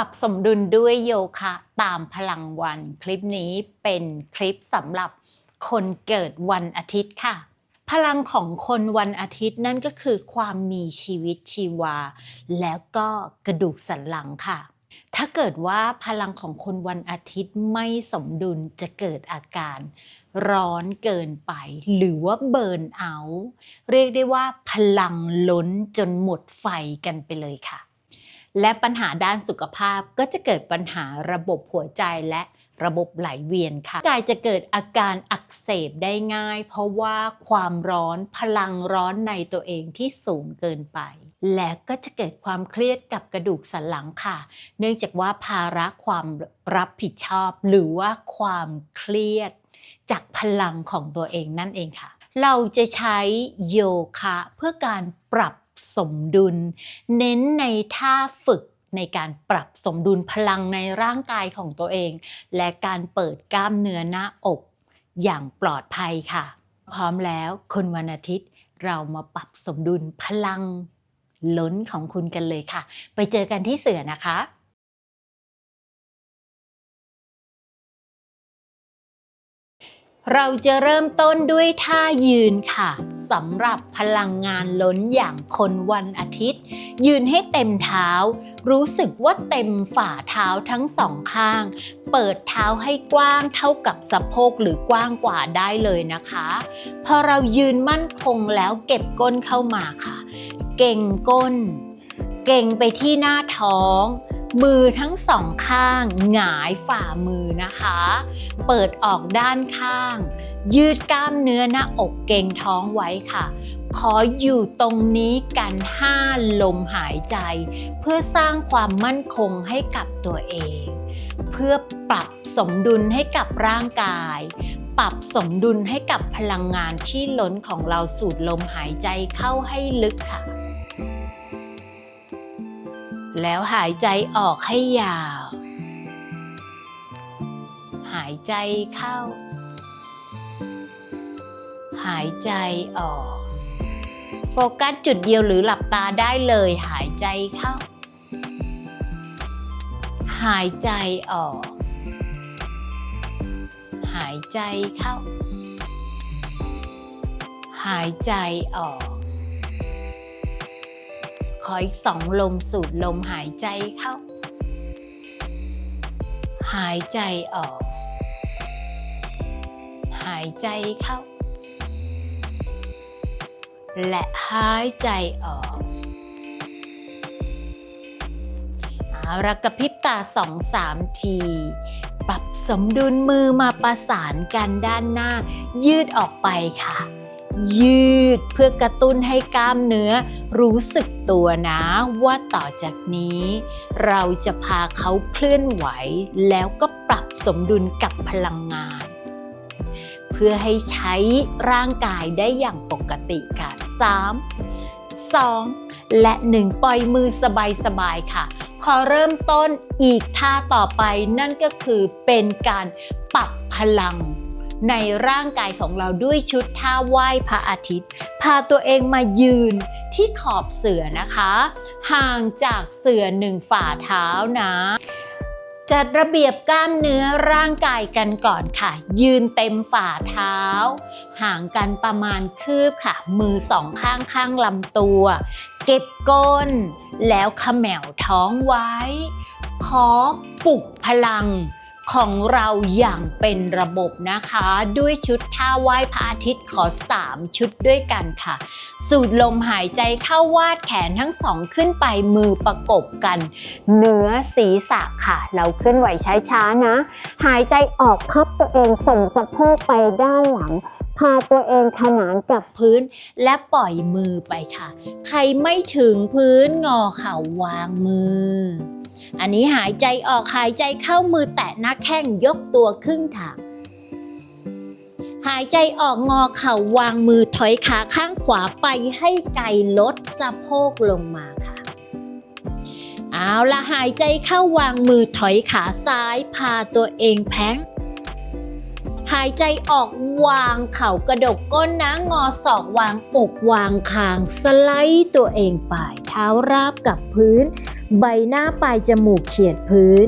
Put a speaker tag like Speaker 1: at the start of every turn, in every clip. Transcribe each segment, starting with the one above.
Speaker 1: ปรับสมดุลด้วยโยคะตามพลังวัน คลิปนี้เป็นคลิปสำหรับคนเกิดวันอาทิตย์ค่ะ พลังของคนวันอาทิตย์นั่นก็คือความมีชีวิตชีวา แล้วก็กระดูกสันหลังค่ะ ถ้าเกิดว่าพลังของคนวันอาทิตย์ไม่สมดุลจะเกิดอาการ ร้อนเกินไป หรือว่าเบิร์นเอาท์เรียกได้ว่าพลังล้นจนหมดไฟกันไปเลยค่ะ และปัญหาด้านสุขภาพก็จะเกิดปัญหาระบบหัวใจและระบบไหลเวียนค่ะกายจะเกิดอาการอักเสบได้ง่าย เพราะว่าความร้อนพลังร้อนในตัวเองที่สูงเกินไป และก็จะเกิดความเครียดกับกระดูกสันหลังค่ะ เนื่องจากว่าภาระความรับผิดชอบ หรือว่าความเครียด จากพลังของตัวเองนั่นเองค่ะ เราจะใช้โยคะเพื่อการปรับ สมดุล เน้นในท่าฝึกในการปรับสมดุลพลังในร่างกายของตัวเอง และการเปิดกล้ามเนื้อหน้าอก อย่างปลอดภัยค่ะ พร้อมแล้วคนวันอาทิตย์ เรามาปรับสมดุลพลังล้นของคุณกันเลยค่ะ ไปเจอกันที่เสือนะคะ เราจะเริ่มต้นด้วยท่ายืนค่ะสำหรับพลังงานล้นอย่างคนวันอาทิตย์ ยืนให้เต็มเท้า รู้สึกว่าเต็มฝ่าเท้าทั้งสองข้าง เปิดเท้าให้กว้างเท่ากับสะโพกหรือกว้างกว่าได้เลยนะคะ พอเรายืนมั่นคงแล้วเก็บก้นเข้ามาค่ะ เก่งก้น เก่งไปที่หน้าท้อง มือทั้งสองข้างหงายฝ่ามือนะคะ เปิดออกด้านข้าง ยืดกล้ามเนื้อหน้าอกเก่งท้องไว้ค่ะ ขออยู่ตรงนี้กันห้าลมหายใจ เพื่อสร้างความมั่นคงให้กับตัวเอง เพื่อปรับสมดุลให้กับร่างกาย ปรับสมดุลให้กับพลังงานที่ล้นของเราสูดลมหายใจเข้าให้ลึกค่ะ แล้วหายใจออกให้ยาว หายใจเข้า หายใจออก โฟกัสจุดเดียวหรือหลับตาได้เลย หายใจเข้า หายใจออก หายใจเข้า หายใจออก ออีกสองลมสูดลมหายใจเข้า หายใจออก หายใจเข้า และหายใจออกเอาละกระพริบตาสองสามที ปรับสมดุลมือมาประสานกันด้านหน้า ยืดออกไปค่ะ ยืดเพื่อกระตุ้นให้กล้ามเนื้อ รู้สึกตัวนะว่าต่อจากนี้ เราจะพาเขาเคลื่อนไหว แล้วก็ปรับสมดุลกับพลังงาน เพื่อให้ใช้ร่างกายได้อย่างปกติค่ะ 3 2 และ 1 ปล่อยมือสบายๆค่ะ ขอเริ่มต้นอีกท่าต่อไปนั่นก็คือเป็นการปรับพลัง ในร่างกายของเราด้วยชุดท่าไหว้พระอาทิตย์ พาตัวเองมายืนที่ขอบเสือนะคะ ห่างจากเสือหนึ่งฝ่าเท้านะจัดระเบียบกล้ามเนื้อร่างกายกันก่อนค่ะ ยืนเต็มฝ่าเท้า ห่างกันประมาณคืบค่ะ มือสองข้างข้างลำตัว เก็บก้น แล้วขมวท้องไว้ ขอปลุกพลัง ของเราอย่างเป็นระบบนะคะ ด้วยชุดท่าไหว้พระอาทิตย์ขอ 3 ชุดด้วยกันค่ะ สูดลมหายใจเข้าวาดแขนทั้งสองขึ้นไปมือประกบกัน เหนือศีรษะค่ะ เราเคลื่อนไหวช้าๆนะ หายใจออกพับตัวเองส่งสะโพกไปด้านหลังพาตัวเองขนานกับพื้นและปล่อยมือไปค่ะ ใครไม่ถึงพื้นงอเข่าวางมือ อันนี้หายใจออกหายใจเข้ามือแตะหน้าแข้งยกตัวครึ่งทางหายใจออกงอเข่าวางมือถอยขาข้างขวาไปให้ไกลลดสะโพกลงมาค่ะ เอาละหายใจเข้าวางมือถอยขาซ้าย พาตัวเองแพ้ง หายใจออกวางเข่ากระดกก้นนะงอศอกวางอกวางคาง สไลด์ตัวเองไป เท้าราบกับพื้น ใบหน้าปลายจมูกเฉียดพื้น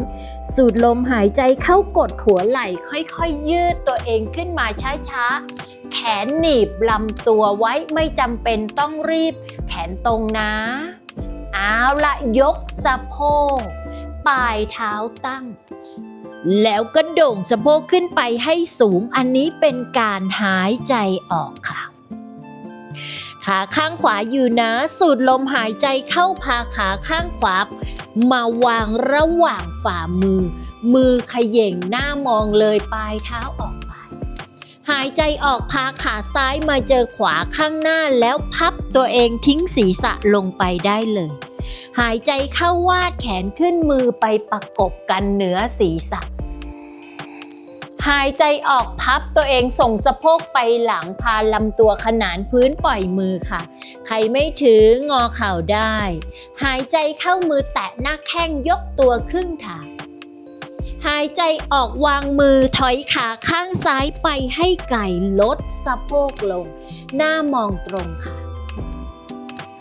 Speaker 1: สูดลมหายใจเข้ากดหัวไหล่ค่อยๆ ยืดตัวเองขึ้นมาช้าๆ แขนหนีบลำตัวไว้ไม่จำเป็นต้องรีบ แขนตรงนะ เอาละยกสะโพกปลายเท้าตั้ง แล้วก็โด่งสะโพกขึ้นไปให้สูงอันนี้เป็นการหายใจออกค่ะขาข้างขวาอยู่นะ สูดลมหายใจเข้าพาขาข้างขวามาวางระหว่างฝ่ามือ มือขย่งหน้ามองเลยปลายเท้าออกไป หายใจออกพาขาซ้ายมาเจอขวาข้างหน้าแล้วพับตัวเองทิ้งศีรษะลงไปได้เลย หายใจเข้าวาดแขนขึ้นมือไปประกบกันเหนือศีรษะ หายใจออกพับตัวเองส่งสะโพกไปหลังพาลำตัวขนานพื้นปล่อยมือค่ะ ใครไม่ถืองอเข่าได้ หายใจเข้ามือแตะหน้าแข้งยกตัวครึ่งทางหายใจออกวางมือถอยขาข้างซ้ายไปให้ไก่ลดสะโพกลง หน้ามองตรงค่ะ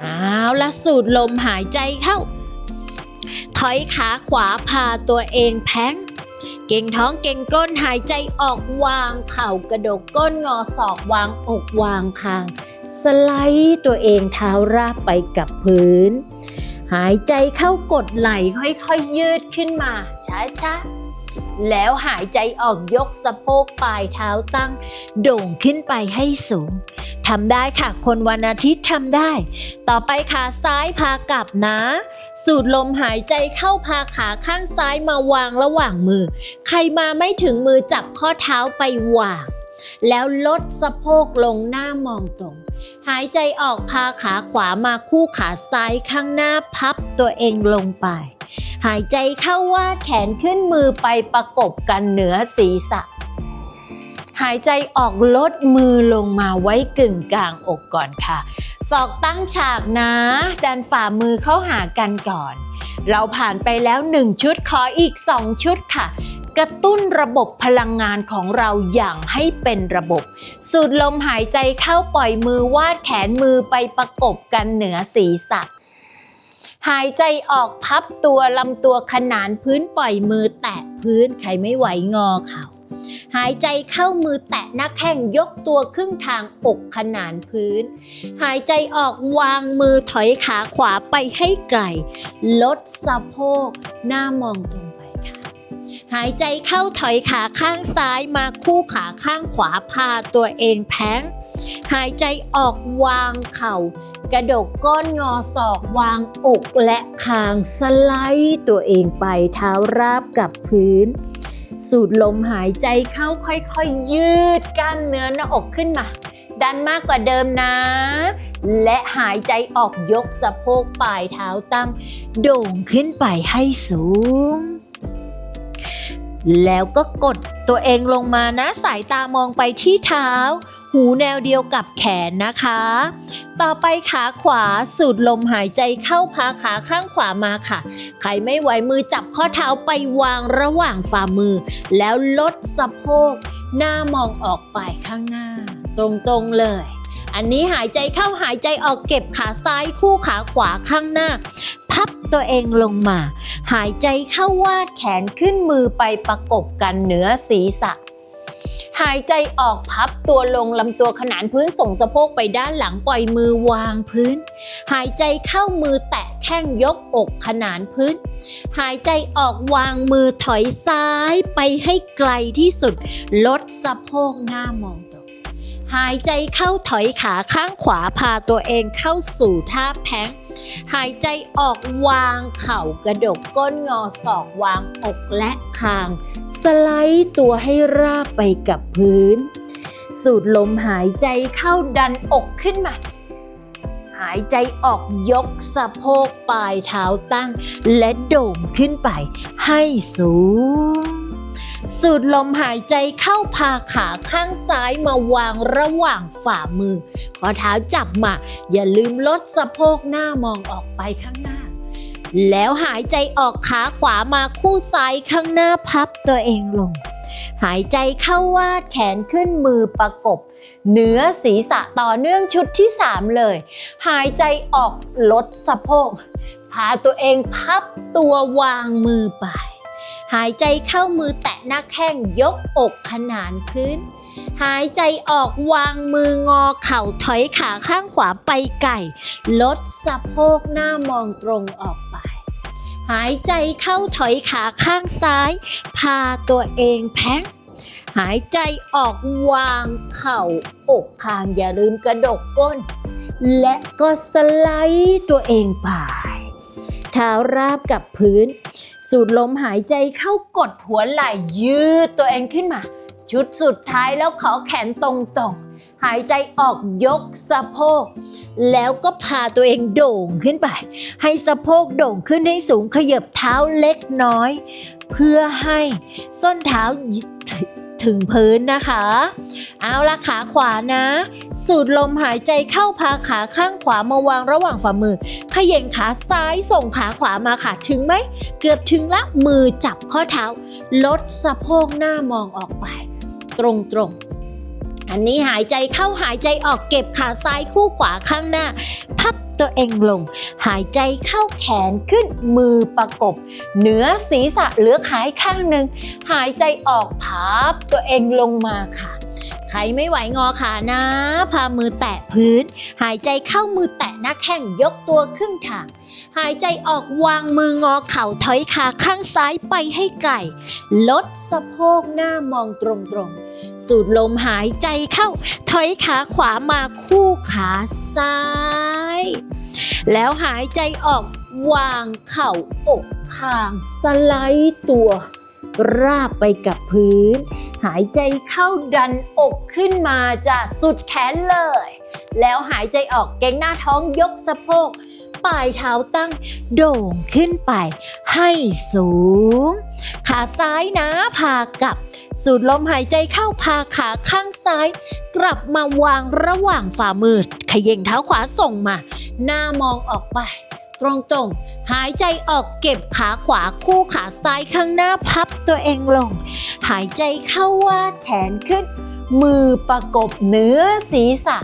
Speaker 1: เอาละสูดลมหายใจเข้า ถอยขาขวาพาตัวเองแพงเก่งท้องเก่งก้นหายใจออกวางเข่ากระดกก้นงอศอกวางอกวางคาง สไลด์ตัวเองเท้าราบไปกับพื้น หายใจเข้ากดไหล่ค่อยๆยืดขึ้นมาช้าๆ แล้วหายใจออกยกสะโพกปลายเท้าตั้ง โด่งขึ้นไปให้สูงทำได้ค่ะ คนวันอาทิตย์ทำได้ ต่อไปขาซ้ายพากลับนะ สูดลมหายใจเข้าพาขาข้างซ้ายมาวางระหว่างมือ ใครมาไม่ถึงมือจับข้อเท้าไปวาง แล้วลดสะโพกลงหน้ามองตรงหายใจออกพาขาขวามาคู่ขาซ้ายข้างหน้าพับตัวเองลงไป หายใจเข้าวาดแขนขึ้นมือไปประกบกันเหนือศีรษะ หายใจออกลดมือลงมาไว้กึ่งกลางอกก่อนค่ะ ศอกตั้งฉากนะ ดันฝ่ามือเข้าหากันก่อน เราผ่านไปแล้ว 1 ชุดขออีก 2 ชุดค่ะกระตุ้นระบบพลังงานของเราอย่างให้เป็นระบบ สูดลมหายใจเข้าปล่อยมือวาดแขนมือไปประกบกันเหนือศีรษะ หายใจออกพับตัวลำตัวขนานพื้นปล่อยมือแตะพื้นใครไม่ไหวงอเข่าหายใจเข้ามือแตะหน้าแข้งยกตัวครึ่งทางอกขนานพื้น หายใจออกวางมือถอยขาขวาไปให้ไกลลดสะโพกหน้ามองตรงไปค่ะ หายใจเข้าถอยขาข้างซ้ายมาคู่ขาข้างขวาพาตัวเองแพ้ง หายใจออกวางเข่า กระดกก้นงอศอกวางอกและคางสไลด์ตัวเองไปเท้าราบกับพื้น สูดลมหายใจเข้าค่อยๆยืดกล้ามเนื้อหน้าอกขึ้นมา ดันมากกว่าเดิมนะ และหายใจออกยกสะโพกปลายเท้าตั้ง โด่งขึ้นไปให้สูงแล้วก็กดตัวเองลงมานะสายตามองไปที่เท้า หูแนวเดียวกับแขนนะคะ ต่อไปขาขวาสูดลมหายใจเข้าพาขาข้างขวามาค่ะ ใครไม่ไหวมือจับข้อเท้าไปวางระหว่างฝ่ามือ แล้วลดสะโพก หน้ามองออกไปข้างหน้า ตรงๆเลย อันนี้หายใจเข้าหายใจออกเก็บขาซ้ายคู่ขาขวาข้างหน้า พับตัวเองลงมา หายใจเข้าวาดแขนขึ้นมือไปประกบกันเหนือศีรษะ หายใจออกพับตัวลงลำตัวขนานพื้นส่งสะโพกไปด้านหลังปล่อยมือวางพื้น หายใจเข้ามือแตะแข้งยกอกขนานพื้น หายใจออกวางมือถอยซ้ายไปให้ไกลที่สุด ลดสะโพกหน้ามองตรงหายใจเข้าถอยขาข้างขวาพาตัวเองเข้าสู่ท่าแพ้ง หายใจออกวางเข่ากระดกก้นงอศอกวางอกและคาง สไลด์ตัวให้ราบไปกับพื้น สูดลมหายใจเข้าดันอกขึ้นมาหายใจออกยกสะโพกปลายเท้าตั้ง และโด่งขึ้นไปให้สูง สูดลมหายใจเข้าพาขาข้างซ้ายมาวางระหว่างฝ่ามือ ข้อเท้าจับมา อย่าลืมลดสะโพกหน้ามองออกไปข้างหน้า แล้วหายใจออกขาขวามาคู่ซ้ายข้างหน้าพับตัวเองลง หายใจเข้าวาดแขนขึ้นมือประกบ เหนือศีรษะต่อเนื่องชุดที่ 3 เลย หายใจออกลดสะโพกพาตัวเองพับตัววางมือไป หายใจเข้ามือแตะหน้าแข้งยกอกขนานพื้น หายใจออกวางมืองอเข่าถอยขาข้างขวาไปไก่ ลดสะโพกหน้ามองตรงออกไป หายใจเข้าถอยขาข้างซ้าย พาตัวเองแพ้งหายใจออกวางเข่าอกคางอย่าลืมกระดกก้น และก็สไลด์ตัวเองไปเท้าราบกับพื้น สูดลมหายใจเข้ากดหัวไหล่ยืดตัวเองขึ้นมา ชุดสุดท้ายแล้วขอแขนตรงๆ หายใจออกยกสะโพก แล้วก็พาตัวเองโด่งขึ้นไป ให้สะโพกโด่งขึ้นให้สูงขยับเท้าเล็กน้อย เพื่อให้ส้นเท้า ถึงพื้นนะคะ เอาละขาขวานะ สูดลมหายใจเข้าพาขาข้างขวามาวางระหว่างฝ่ามือเขย่งขาซ้ายส่งขาขวามาค่ะถึงไหม เกือบถึงละมือจับข้อเท้า ลดสะโพกหน้ามองออกไป ตรงตรงๆอันนี้หายใจเข้าหายใจออกเก็บขาซ้ายคู่ขวาข้างหน้า พับ ตัวเองลง หายใจเข้าแขนขึ้นมือประกบ เหนือศีรษะเหลือขายข้างหนึ่ง หายใจออกพับตัวเองลงมาค่ะ ใครไม่ไหวงอขานะ พามือแตะพื้น หายใจเข้ามือแตะหน้าแข้งยกตัวครึ่งทางหายใจออกวางมืองอเข่าถอยขาข้างซ้ายไปให้ไก่ลดสะโพกหน้ามองตรงๆ สูดลมหายใจเข้า ถอยขาขวามาคู่ขาซ้าย แล้วหายใจออกวางเข่าอกข้างสไลด์ตัว ราบไปกับพื้น หายใจเข้าดันอกขึ้นมาจะสุดแขนเลย แล้วหายใจออกเก่งหน้าท้องยกสะโพก ปลายเท้าตั้งโด่งขึ้นไปให้สูง ขาซ้ายนะพากลับ สูดลมหายใจเข้าพาขาข้างซ้าย กลับมาวางระหว่างฝ่ามือขย่งเท้าขวาส่งมา หน้ามองออกไป ตรงๆ หายใจออกเก็บขาขวาคู่ขาซ้ายข้างหน้าพับตัวเองลง หายใจเข้าวาดแขนขึ้นมือประกบเหนือศีรษะ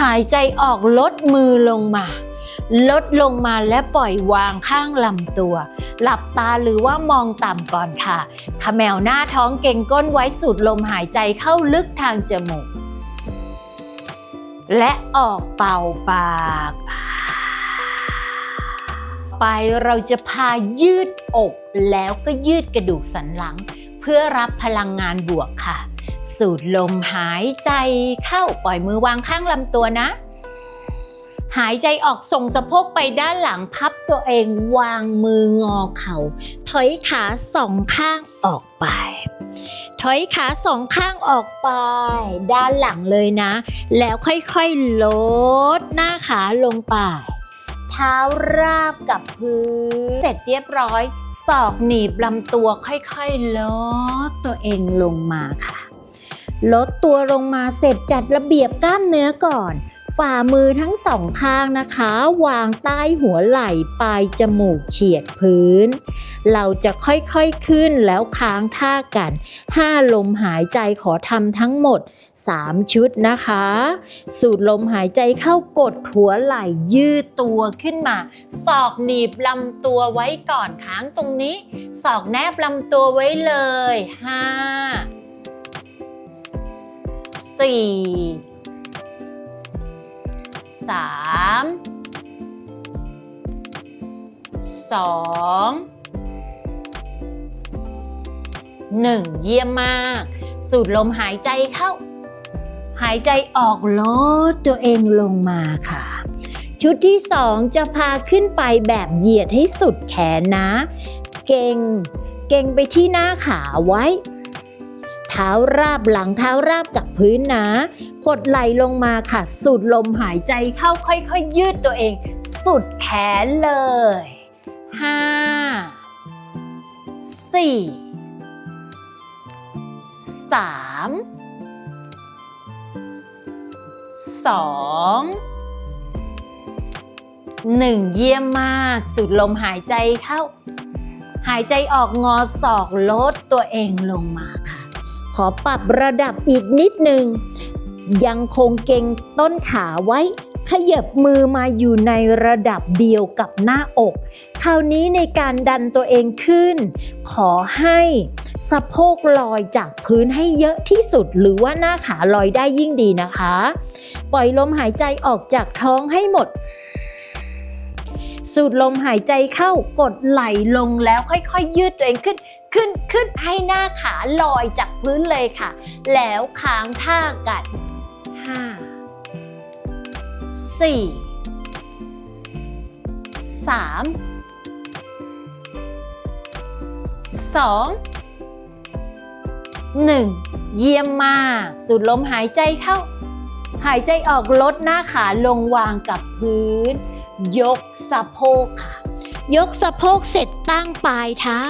Speaker 1: หายใจออกลดมือลงมา ลดลงมาและปล่อยวางข้างลำตัว หลับตาหรือว่ามองต่ำก่อนค่ะขมแมวหน้าท้องเก่งก้นไว้สูดลมหายใจเข้าลึกทางจมูก และออกเป่าปากไปเราจะพายืดอกแล้วก็ยืดกระดูกสันหลัง เพื่อรับพลังงานบวกค่ะ สูดลมหายใจเข้าปล่อยมือวางข้างลำตัวนะ หายใจออกส่งสะโพกไปด้านหลังพับตัวเองวางมืองอเขา่า ถอยขาสองข้างออกไป ถอยขาสองข้างออกไป ด้านหลังเลยนะ แล้วค่อยๆลดหน้าขาลงไปเท้าราบกับพื้น เสร็จเรียบร้อย ศอกหนีบลำตัวค่อยๆลดตัวเองลงมาค่ะ ลดตัวลงมาเสร็จจัดระเบียบกล้ามเนื้อก่อน ฝ่ามือทั้งสองข้างนะคะ วางใต้หัวไหล่ปลายจมูกเฉียดพื้น เราจะค่อยๆขึ้นแล้วค้างท่ากัน 5 ลมหายใจขอทำทั้งหมด 3 ชุดนะคะ สูดลมหายใจเข้ากดหัวไหล่ยืดตัวขึ้นมาศอกหนีบลำตัวไว้ก่อนค้างตรงนี้ศอกแนบลำตัวไว้เลย 5 สี่สามสองหนึ่งเยี่ยมมาก สูดลมหายใจเข้า หายใจออกลดตัวเองลงมาค่ะ ชุดที่สองจะพาขึ้นไปแบบเหยียดให้สุดแขนนะ เก่ง เก่งไปที่หน้าขาไว้ เท้าราบหลังเท้าราบกับพื้นนะ กดไหลลงมาค่ะ สูดลมหายใจเข้าค่อยๆยืดตัวเอง สุดแขนเลยห้าสี่สามสองหนึ่งเยี่ยมมาก สูดลมหายใจเข้า หายใจออกงอศอกลดตัวเองลงมาค่ะ ขอปรับระดับอีกนิดหนึ่งยังคงเก่งต้นขาไว้ ขยับมือมาอยู่ในระดับเดียวกับหน้าอก คราวนี้ในการดันตัวเองขึ้น ขอให้สะโพกลอยจากพื้นให้เยอะที่สุด หรือว่าหน้าขาลอยได้ยิ่งดีนะคะ ปล่อยลมหายใจออกจากท้องให้หมดสูดลมหายใจเข้ากดไหลลงแล้วค่อยๆ ยืดตัวเองขึ้น ขึ้นขึ้นให้หน้าขาลอยจากพื้นเลยค่ะ แล้วค้างท่ากันห้าสี่สามสองหนึ่งเยี่ยมมาก สูดลมหายใจเข้า หายใจออกลดหน้าขาลงวางกับพื้น ยกสะโพกค่ะ ยกสะโพกเสร็จตั้งปลายเท้า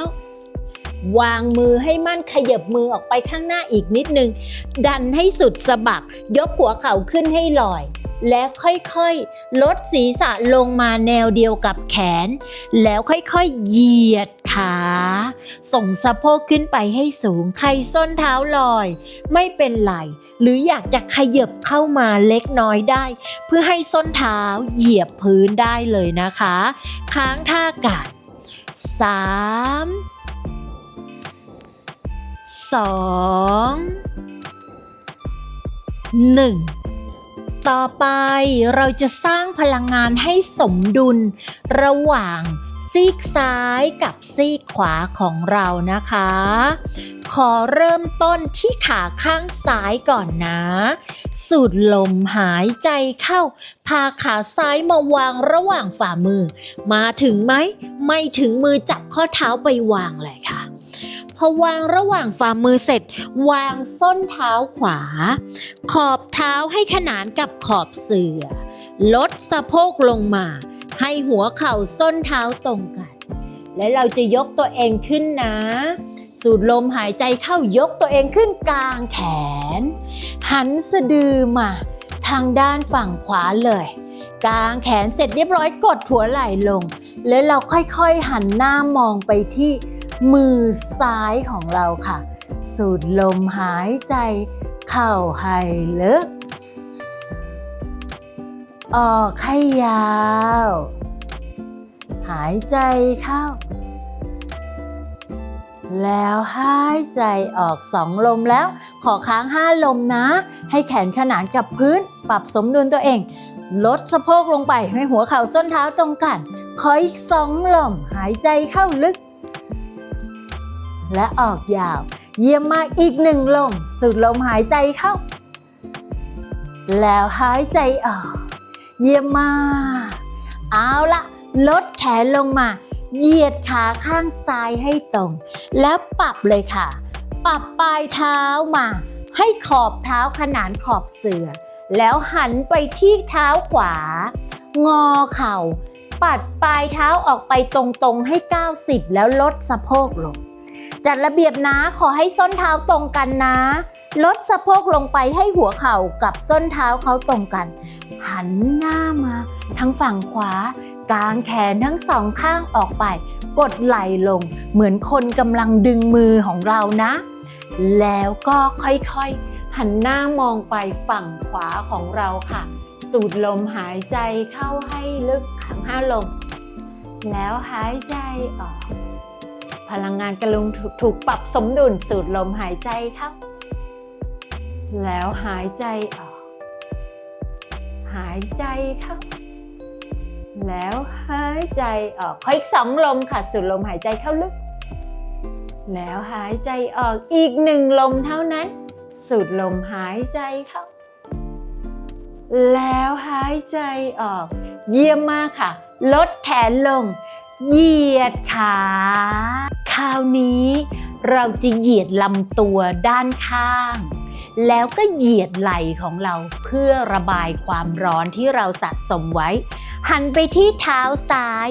Speaker 1: วางมือให้มั่นขยับมือออกไปข้างหน้าอีกนิดนึง ดันให้สุดสะบัก ยกหัวเข่าขึ้นให้ลอย และค่อยๆ ลดศีรษะลงมาแนวเดียวกับแขน แล้วค่อยๆ เหยียดขาส่งสะโพกขึ้นไปให้สูง ใครส้นเท้าลอย ไม่เป็นไร หรืออยากจะขยับเข้ามาเล็กน้อยได้ เพื่อให้ส้นเท้าเหยียบพื้นได้เลยนะคะ ค้างท่ากันสาม สองหนึ่งต่อไปเราจะสร้างพลังงานให้สมดุล ระหว่างซีกซ้ายกับซีกขวาของเรานะคะ ขอเริ่มต้นที่ขาข้างซ้ายก่อนนะ สูดลมหายใจเข้า พาขาซ้ายมาวางระหว่างฝ่ามือ มาถึงไหม ไม่ถึงมือจับข้อเท้าไปวางเลยค่ะ พอวางระหว่างฝ่ามือเสร็จ วางส้นเท้าขวา ขอบเท้าให้ขนานกับขอบเสื่อลดสะโพกลงมา ให้หัวเข่าส้นเท้าตรงกัน และเราจะยกตัวเองขึ้นนะ สูดลมหายใจเข้ายกตัวเองขึ้นกลางแขน หันสะดือมา ทางด้านฝั่งขวาเลยกางแขนเสร็จเรียบร้อยกดหัวไหล่ลง แล้วเราค่อยๆหันหน้ามองไปที่ มือซ้ายของเราค่ะ สูดลมหายใจ เข้าให้ลึก ออกให้ยาว หายใจเข้า แล้วหายใจออกสองลมแล้ว ขอค้างห้าลมนะ ให้แขนขนานกับพื้น ปรับสมดุลตัวเอง ลดสะโพกลงไปให้หัวเข่าส้นเท้าตรงกันขออีกสองลมหายใจเข้าลึก และออกยาว เยี่ยมมากอีกหนึ่งลม สูดลมหายใจเข้า แล้วหายใจออก เยี่ยมมาก เอาละลดแขนลงมา เหยียดขาข้างซ้ายให้ตรง แล้วปรับเลยค่ะ ปรับปลายเท้ามา ให้ขอบเท้าขนานขอบเสือ แล้วหันไปที่เท้าขวา งอเข่า ปัดปลายเท้าออกไปตรงๆให้ 90 แล้วลดสะโพกลง จัดระเบียบนะขอให้ส้นเท้าตรงกันนะ ลดสะโพกลงไปให้หัวเข่ากับส้นเท้าเขาตรงกัน หันหน้ามาทางฝั่งขวากางแขนทั้งสองข้างออกไป กดไหล่ลง เหมือนคนกำลังดึงมือของเรานะ แล้วก็ค่อยๆ หันหน้ามองไปฝั่งขวาของเราค่ะ สูดลมหายใจเข้าให้ลึกขังห้าลม แล้วหายใจออก พลังงานกระลุงถูกปรับสมดุลสูดลมหายใจเข้าแล้วหายใจออก หายใจเข้าแล้วหายใจออกขออีกสองลมค่ะ สูดลมหายใจเข้าลึก แล้วหายใจออกอีกหนึ่งลมเท่านั้น สูดลมหายใจเข้า แล้วหายใจออก เยี่ยมมากค่ะ ลดแขนลง เหยียดขา คราวนี้เราจะเหยียดลำตัวด้านข้าง แล้วก็เหยียดไหล่ของเราเพื่อระบายความร้อนที่เราสะสมไว้ หันไปที่เท้าซ้าย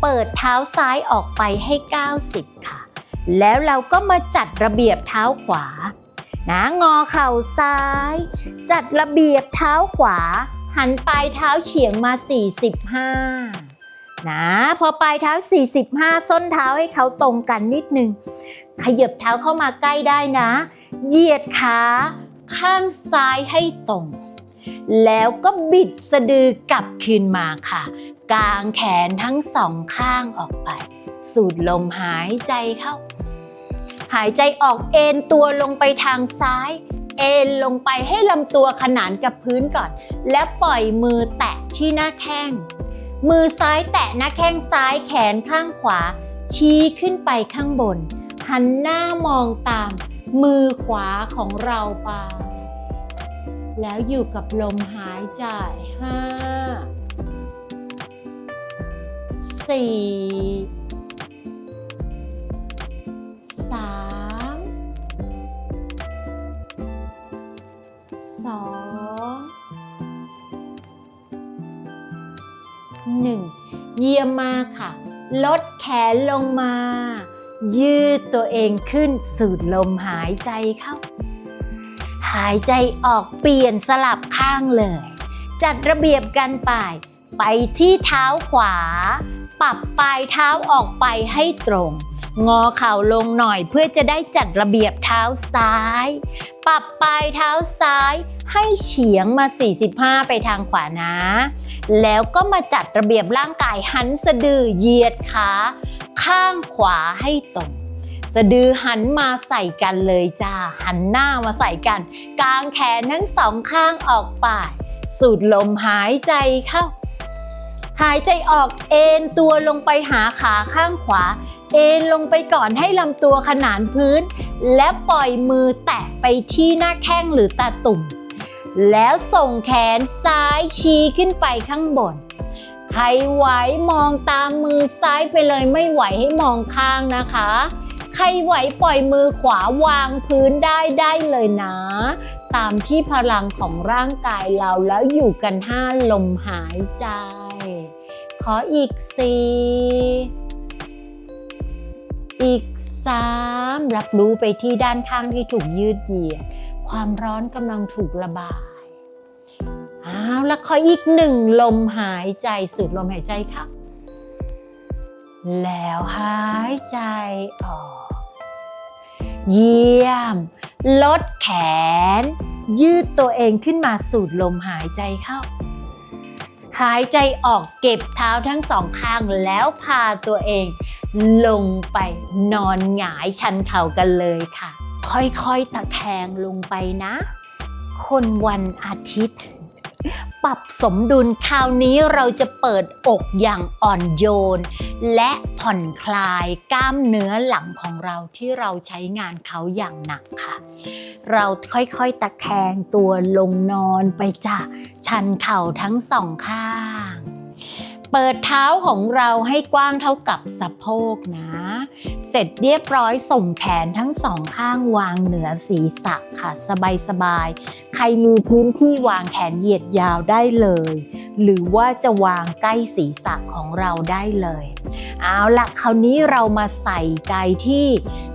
Speaker 1: เปิดเท้าซ้ายออกไปให้ 90 ค่ะ แล้วเราก็มาจัดระเบียบเท้าขวานะงอเข่าซ้าย จัดระเบียบเท้าขวา หันปลายเท้าเฉียงมา 45 นะพอปลายเท้า 45 ส้นเท้าให้เขาตรงกันนิดนึงขยับเท้าเข้ามาใกล้ได้นะ เหยียดขาข้างซ้ายให้ตรง แล้วก็บิดสะดือกลับคืนมาค่ะ กางแขนทั้งสองข้างออกไป สูดลมหายใจเข้า หายใจออกเอ็นตัวลงไปทางซ้าย เอ็นลงไปให้ลำตัวขนานกับพื้นก่อน แล้วปล่อยมือแตะที่หน้าแข้ง มือซ้ายแตะหน้าแข้งซ้ายแขนข้างขวา ชี้ขึ้นไปข้างบน หันหน้ามองตาม มือขวาของเราไป แล้วอยู่กับลมหายใจห้าสี่สามสอง หนึ่ง เยี่ยมมากค่ะ ลดแขนลงมา ยืดตัวเองขึ้นสูดลมหายใจเข้า หายใจออกเปลี่ยนสลับข้างเลย จัดระเบียบกันไป ไปที่เท้าขวา ปรับปลายเท้าออกไปให้ตรง งอเข่าลงหน่อยเพื่อจะได้จัดระเบียบเท้าซ้าย ปรับปลายเท้าซ้ายให้เฉียงมา 45 ไปทางขวานะ แล้วก็มาจัดระเบียบร่างกายหันสะดือเหยียดขาข้างขวาให้ตรงสะดือหันมาใส่กันเลยจ้า หันหน้ามาใส่กัน กางแขนทั้งสองข้างออกไป สูดลมหายใจเข้า หายใจออกเอนตัวลงไปหาขาข้างขวา เอนลงไปก่อนให้ลำตัวขนานพื้น และปล่อยมือแตะไปที่หน้าแข้งหรือตาตุ่ม แล้วส่งแขนซ้ายชี้ขึ้นไปข้างบน ใครไหวมองตามมือซ้ายไปเลยไม่ไหวให้มองข้างนะคะ ใครไหวปล่อยมือขวาวางพื้นได้ได้เลยนะ ตามที่พลังของร่างกายเราแล้วอยู่กันห้าลมหายใจ ขออีกสี่อีกสามรับรู้ไปที่ด้านข้างที่ถูกยืดเหยียด ความร้อนกำลังถูกระบายเอาแล้วขออีกหนึ่งลมหายใจสูดลมหายใจค่ะ แล้วหายใจออก เยี่ยม ลดแขน ยืดตัวเองขึ้นมาสูดลมหายใจเข้า หายใจออกเก็บเท้าทั้งสองข้างแล้วพาตัวเอง ลงไปนอนหงายชันเข่ากันเลยค่ะ ค่อยๆตะแคงลงไปนะ คนวันอาทิตย์ ปรับสมดุลคราวนี้เราจะเปิดอกอย่างอ่อนโยน และผ่อนคลายกล้ามเนื้อหลังของเราที่เราใช้งานเขาอย่างหนักค่ะ เราค่อยๆตะแคงตัวลงนอนไปจ้ะชันเข่าทั้งสองข้าง เปิดเท้าของเราให้กว้างเท่ากับสะโพกนะ เสร็จเรียบร้อยส่งแขนทั้งสองข้างวางเหนือศีรษะค่ะสบายๆใครมีพื้นที่วางแขนเหยียดยาวได้เลย หรือว่าจะวางใกล้ศีรษะของเราได้เลย เอาละคราวนี้เรามาใส่ใจที่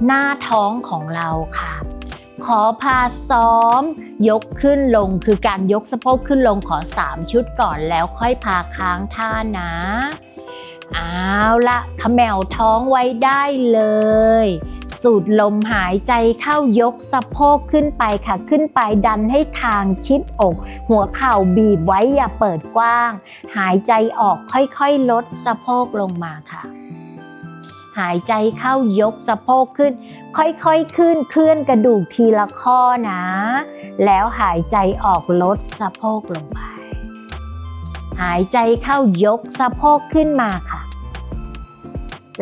Speaker 1: หน้าท้องของเราค่ะ ขอพาซ้อม ยกขึ้นลงคือการยกสะโพกขึ้นลงขอ 3 ชุดก่อนแล้วค่อยพาค้างท่านะเอาละเขมวท้องไว้ได้เลย สูดลมหายใจเข้ายกสะโพกขึ้นไปค่ะ ขึ้นไปดันให้คางชิดอก หัวเข่าบีบไว้อย่าเปิดกว้าง หายใจออกค่อยๆ ลดสะโพกลงมาค่ะ หายใจเข้ายกสะโพกขึ้น ค่อยๆขึ้นเคลื่อนกระดูกทีละข้อนะ แล้วหายใจออกลดสะโพกลงไป หายใจเข้ายกสะโพกขึ้นมาค่ะ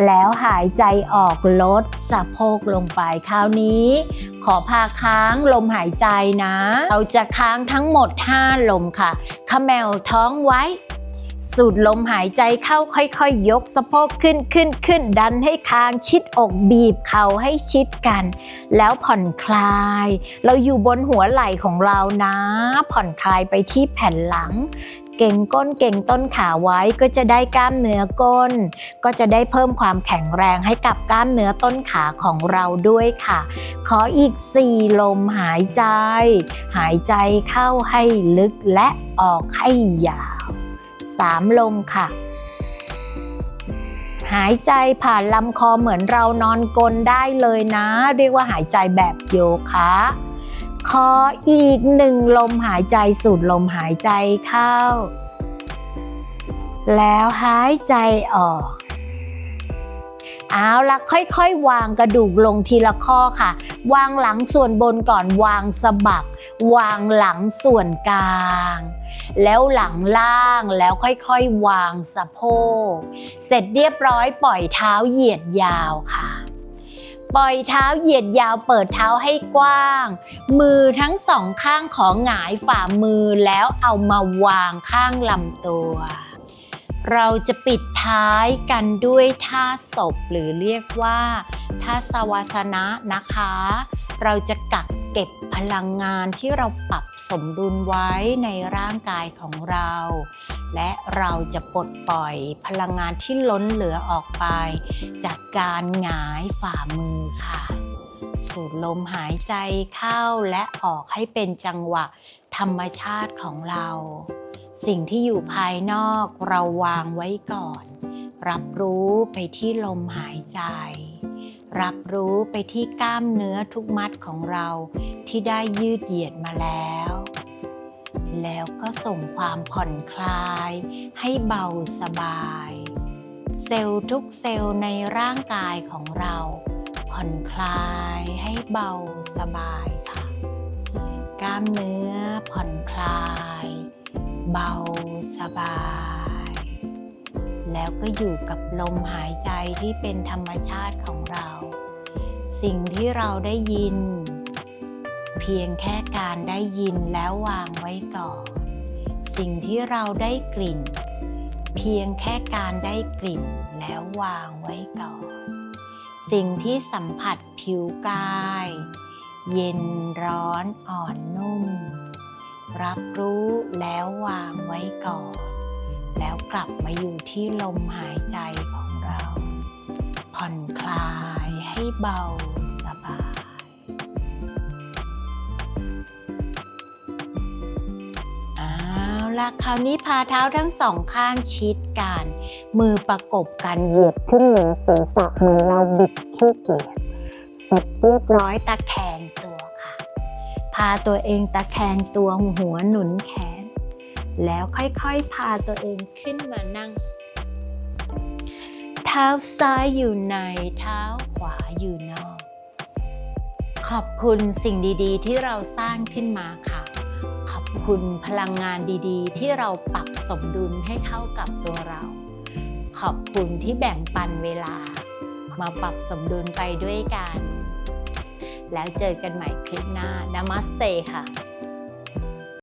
Speaker 1: แล้วหายใจออกลดสะโพกลงไปคราวนี้ ขอพาค้างลมหายใจนะ เราจะค้างทั้งหมด 5 ลมค่ะขมแมวท้องไว้ สูดลมหายใจเข้าค่อยๆ ยกสะโพกขึ้นขึ้นขึ้น ดันให้คางชิดอกบีบเข่าให้ชิดกัน แล้วผ่อนคลาย เราอยู่บนหัวไหล่ของเรานะ ผ่อนคลายไปที่แผ่นหลัง เก่งก้นเก่งต้นขาไว้ก็จะได้กล้ามเนื้อก้น ก็จะได้เพิ่มความแข็งแรงให้กับกล้ามเนื้อต้นขาของเราด้วยค่ะ ขออีก 4 ลมหายใจ หายใจเข้าให้ลึกและออกให้ยาว 3ลมค่ะ หายใจผ่านลำคอเหมือนเรานอนกลนได้เลยนะ เรียกว่าหายใจแบบโยคะขออีกหนึ่งลมหายใจสูดลมหายใจเข้า แล้วหายใจออก เอาละค่อยๆ วางกระดูกลงทีละข้อค่ะ วางหลังส่วนบนก่อนวางสะบัก วางหลังส่วนกลาง แล้วหลังล่างแล้วค่อยๆ วางสะโพก เสร็จเรียบร้อยปล่อยเท้าเหยียดยาวค่ะ ปล่อยเท้าเหยียดยาวเปิดเท้าให้กว้าง มือทั้งสองข้างของหงายฝ่ามือแล้วเอามาวางข้างลำตัว เราจะปิดท้ายกันด้วยท่าศพหรือเรียกว่าท่าสวาสนะนะคะ เราจะกักเก็บพลังงานที่เราปรับ สมดุลไว้ในร่างกายของเรา และเราจะปลดปล่อยพลังงานที่ล้นเหลือออกไป จากการหงายฝ่ามือค่ะ สูดลมหายใจเข้าและออกให้เป็นจังหวะธรรมชาติของเรา สิ่งที่อยู่ภายนอกเราวางไว้ก่อน รับรู้ไปที่ลมหายใจ รับรู้ไปที่กล้ามเนื้อทุกมัดของเราที่ได้ยืดเหยียดมาแล้ว แล้วก็ส่งความผ่อนคลายให้เบาสบาย เซลล์ทุกเซลล์ในร่างกายของเรา ผ่อนคลายให้เบาสบายค่ะ กล้ามเนื้อผ่อนคลาย เบาสบายแล้วก็อยู่กับลมหายใจที่เป็นธรรมชาติของเรา สิ่งที่เราได้ยิน เพียงแค่การได้ยินแล้ววางไว้ก่อน สิ่งที่เราได้กลิ่น เพียงแค่การได้กลิ่นแล้ววางไว้ก่อน สิ่งที่สัมผัสผิวกาย เย็นร้อนอ่อนนุ่ม รับรู้แล้ววางไว้ก่อน แล้วกลับมาอยู่ที่ลมหายใจของเรา ผ่อนคลาย ให้เบาสบาย เอาละคราวนี้พาเท้าทั้งสองข้างชิดกัน มือประกบกันเหยียดขึ้นเหนือศีรษะเหมือนเราบิดขี้เกียจเสร็จเรียบร้อยตะแคงตัวค่ะ พาตัวเองตะแคงตัวหัวหนุนแขน แล้วค่อยๆ พาตัวเองขึ้นมานั่ง เท้าซ้ายอยู่ในเท้า ขอยู่นอก ขอบคุณสิ่งดีๆ ที่เราสร้างขึ้นมาค่ะ ขอบคุณพลังงานดีๆ ที่เราปรับสมดุลให้เข้ากับตัวเรา ขอบคุณที่แบ่งปันเวลา มาปรับสมดุลไปด้วยกัน แล้วเจอกันใหม่คลิปหน้านามัสเตค่ะ